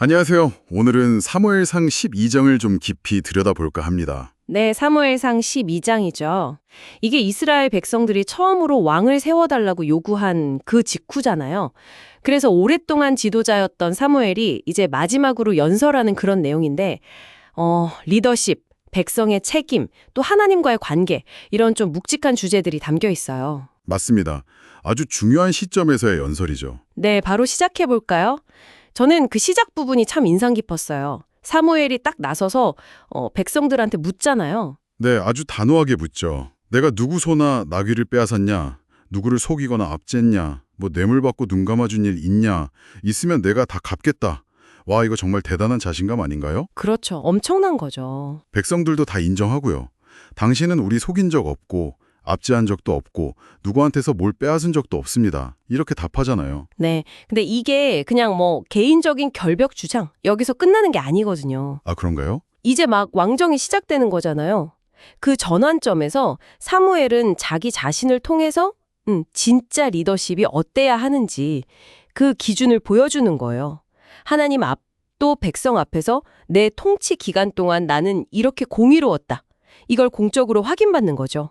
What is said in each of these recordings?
안녕하세요. 오늘은 사무엘상 12장을 좀 깊이 들여다볼까 합니다. 네, 사무엘상 12장이죠. 이게 이스라엘 백성들이 처음으로 왕을 세워달라고 요구한 그 직후잖아요. 그래서 오랫동안 지도자였던 사무엘이 이제 마지막으로 연설하는 그런 내용인데, 어, 리더십, 백성의 책임, 또 하나님과의 관계, 이런 좀 묵직한 주제들이 담겨 있어요. 맞습니다. 아주 중요한 시점에서의 연설이죠. 네, 바로 시작해 볼까요? 저는 그 시작 부분이 참 인상 깊었어요. 사무엘이 딱 나서서 어, 백성들한테 묻잖아요. 네, 아주 단호하게 묻죠. 내가 누구 소나 나귀를 빼앗았냐? 누구를 속이거나 압쨌냐? 뭐 뇌물 받고 눈 감아준 일 있냐? 있으면 내가 다 갚겠다. 와, 이거 정말 대단한 자신감 아닌가요? 그렇죠. 엄청난 거죠. 백성들도 다 인정하고요. 당신은 우리 속인 적 없고 압제한 적도 없고 누구한테서 뭘 빼앗은 적도 없습니다. 이렇게 답하잖아요. 네. 근데 이게 그냥 뭐 개인적인 결벽 주장, 여기서 끝나는 게 아니거든요. 아, 그런가요? 이제 막 왕정이 시작되는 거잖아요. 그 전환점에서 사무엘은 자기 자신을 통해서 음, 진짜 리더십이 어때야 하는지 그 기준을 보여주는 거예요. 하나님 앞, 또 백성 앞에서 내 통치 기간 동안 나는 이렇게 공의로웠다. 이걸 공적으로 확인받는 거죠.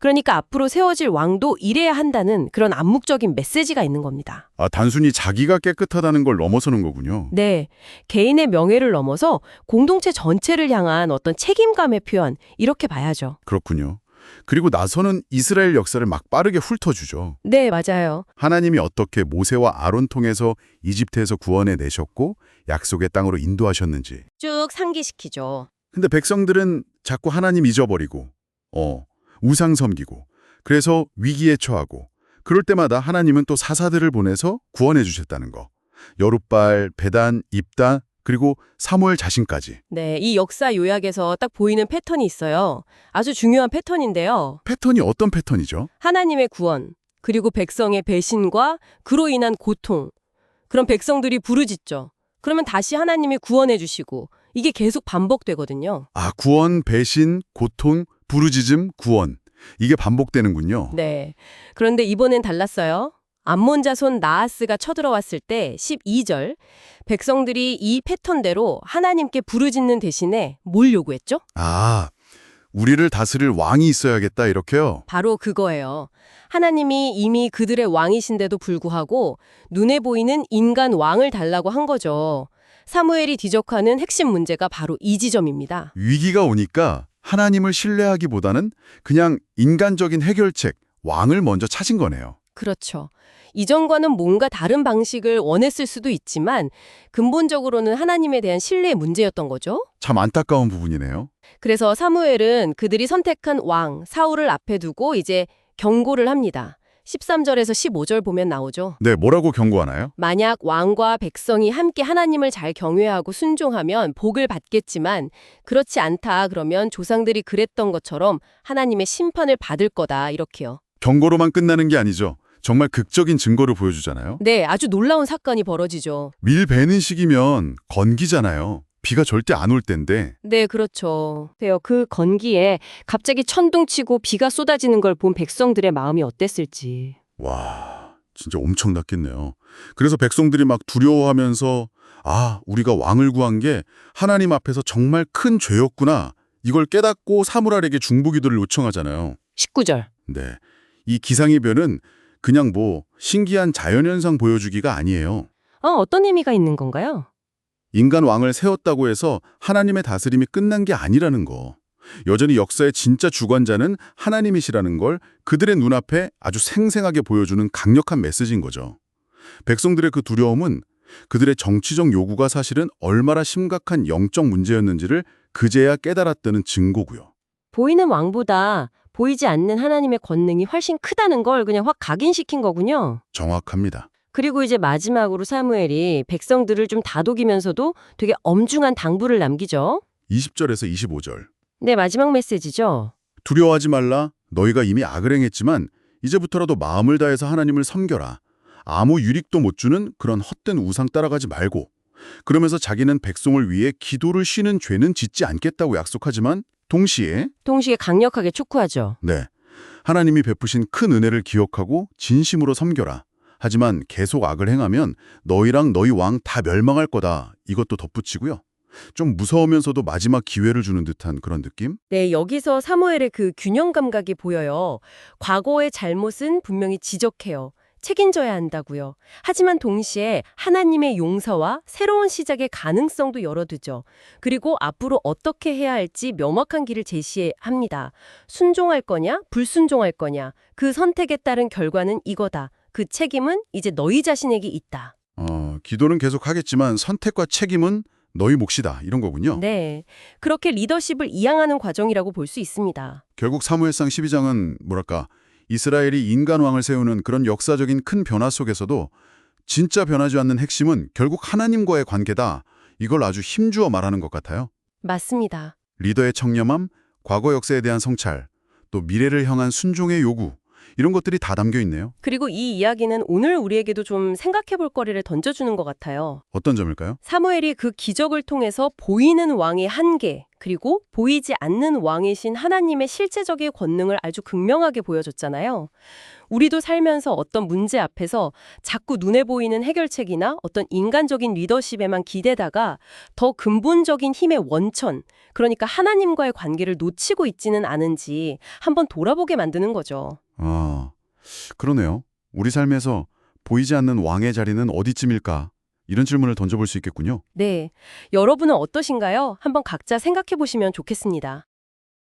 그러니까 앞으로 세워질 왕도 이래야 한다는 그런 암묵적인 메시지가 있는 겁니다. 아, 단순히 자기가 깨끗하다는 걸 넘어서는 거군요. 네. 개인의 명예를 넘어서 공동체 전체를 향한 어떤 책임감의 표현, 이렇게 봐야죠. 그렇군요. 그리고 나서는 이스라엘 역사를 막 빠르게 훑어주죠. 네, 맞아요. 하나님이 어떻게 모세와 아론 통해서 이집트에서 구원해 내셨고 약속의 땅으로 인도하셨는지. 쭉 상기시키죠. 근데 백성들은 자꾸 하나님 잊어버리고 어, 우상 섬기고 그래서 위기에 처하고 그럴 때마다 하나님은 또 사사들을 보내서 구원해 주셨다는 거. 여룻발, 베단, 입다 그리고 사무엘 자신까지. 네, 이 역사 요약에서 딱 보이는 패턴이 있어요. 아주 중요한 패턴인데요. 패턴이 어떤 패턴이죠? 하나님의 구원, 그리고 백성의 배신과 그로 인한 고통. 그럼 백성들이 부르짖죠. 그러면 다시 하나님이 구원해 주시고 이게 계속 반복되거든요. 아, 구원, 배신, 고통, 부르짖음, 구원. 이게 반복되는군요. 네. 그런데 이번엔 달랐어요. 암몬 자손 나아스가 쳐들어왔을 때 12절 백성들이 이 패턴대로 하나님께 부르짖는 대신에 뭘 요구했죠? 아, 우리를 다스릴 왕이 있어야겠다 이렇게요. 바로 그거예요. 하나님이 이미 그들의 왕이신데도 불구하고 눈에 보이는 인간 왕을 달라고 한 거죠. 사무엘이 지적하는 핵심 문제가 바로 이 지점입니다. 위기가 오니까 하나님을 신뢰하기보다는 그냥 인간적인 해결책, 왕을 먼저 찾은 거네요. 그렇죠. 이전과는 뭔가 다른 방식을 원했을 수도 있지만 근본적으로는 하나님에 대한 신뢰의 문제였던 거죠. 참 안타까운 부분이네요. 그래서 사무엘은 그들이 선택한 왕 사울을 앞에 두고 이제 경고를 합니다. 13절에서 15절 보면 나오죠. 네, 뭐라고 경고하나요? 만약 왕과 백성이 함께 하나님을 잘 경외하고 순종하면 복을 받겠지만 그렇지 않다 그러면 조상들이 그랬던 것처럼 하나님의 심판을 받을 거다 이렇게요. 경고로만 끝나는 게 아니죠. 정말 극적인 증거를 보여주잖아요. 네, 아주 놀라운 사건이 벌어지죠. 밀 베는 시기면 건기잖아요. 비가 절대 안 올 텐데 네, 그렇죠. 돼요. 그 건기에 갑자기 천둥치고 비가 쏟아지는 걸 본 백성들의 마음이 어땠을지. 와, 진짜 엄청났겠네요. 그래서 백성들이 막 두려워하면서 아, 우리가 왕을 구한 게 하나님 앞에서 정말 큰 죄였구나. 이걸 깨닫고 사무랄에게 중보기도를 요청하잖아요. 19절. 네. 이 기상이변은 그냥 뭐 신기한 자연현상 보여주기가 아니에요. 어, 어떤 의미가 있는 건가요? 인간 왕을 세웠다고 해서 하나님의 다스림이 끝난 게 아니라는 거. 여전히 역사의 진짜 주관자는 하나님이시라는 걸 그들의 눈앞에 아주 생생하게 보여주는 강력한 메시지인 거죠. 백성들의 그 두려움은 그들의 정치적 요구가 사실은 얼마나 심각한 영적 문제였는지를 그제야 깨달았다는 증거고요. 보이는 왕보다 보이지 않는 하나님의 권능이 훨씬 크다는 걸 그냥 확 각인시킨 거군요. 정확합니다. 그리고 이제 마지막으로 사무엘이 백성들을 좀 다독이면서도 되게 엄중한 당부를 남기죠. 20절에서 25절. 네, 마지막 메시지죠. 두려워하지 말라. 너희가 이미 악을 행했지만 이제부터라도 마음을 다해서 하나님을 섬겨라. 아무 유익도 못 주는 그런 헛된 우상 따라가지 말고. 그러면서 자기는 백성을 위해 기도를 쉬는 죄는 짓지 않겠다고 약속하지만 동시에 동시에 강력하게 촉구하죠. 네. 하나님이 베푸신 큰 은혜를 기억하고 진심으로 섬겨라. 하지만 계속 악을 행하면 너희랑 너희 왕 다 멸망할 거다. 이것도 덧붙이고요. 좀 무서우면서도 마지막 기회를 주는 듯한 그런 느낌? 네, 여기서 사무엘의 그 균형 감각이 보여요. 과거의 잘못은 분명히 지적해요. 책임져야 한다고요. 하지만 동시에 하나님의 용서와 새로운 시작의 가능성도 열어두죠. 그리고 앞으로 어떻게 해야 할지 명확한 길을 제시합니다. 순종할 거냐, 불순종할 거냐, 그 선택에 따른 결과는 이거다. 그 책임은 이제 너희 자신에게 있다. 어, 기도는 계속 하겠지만 선택과 책임은 너희 몫이다. 이런 거군요. 네. 그렇게 리더십을 이양하는 과정이라고 볼 수 있습니다. 결국 사무엘상 12장은 뭐랄까 이스라엘이 인간 왕을 세우는 그런 역사적인 큰 변화 속에서도 진짜 변하지 않는 핵심은 결국 하나님과의 관계다. 이걸 아주 힘주어 말하는 것 같아요. 맞습니다. 리더의 청렴함, 과거 역사에 대한 성찰, 또 미래를 향한 순종의 요구 이런 것들이 다 담겨 있네요. 그리고 이 이야기는 오늘 우리에게도 좀 생각해 볼 거리를 던져주는 것 같아요. 어떤 점일까요? 사무엘이 그 기적을 통해서 보이는 왕의 한계, 그리고 보이지 않는 왕이신 하나님의 실제적인 권능을 아주 극명하게 보여줬잖아요. 우리도 살면서 어떤 문제 앞에서 자꾸 눈에 보이는 해결책이나 어떤 인간적인 리더십에만 기대다가 더 근본적인 힘의 원천, 그러니까 하나님과의 관계를 놓치고 있지는 않은지 한번 돌아보게 만드는 거죠. 아, 그러네요. 우리 삶에서 보이지 않는 왕의 자리는 어디쯤일까? 이런 질문을 던져볼 수 있겠군요. 네. 여러분은 어떠신가요? 한번 각자 생각해 보시면 좋겠습니다.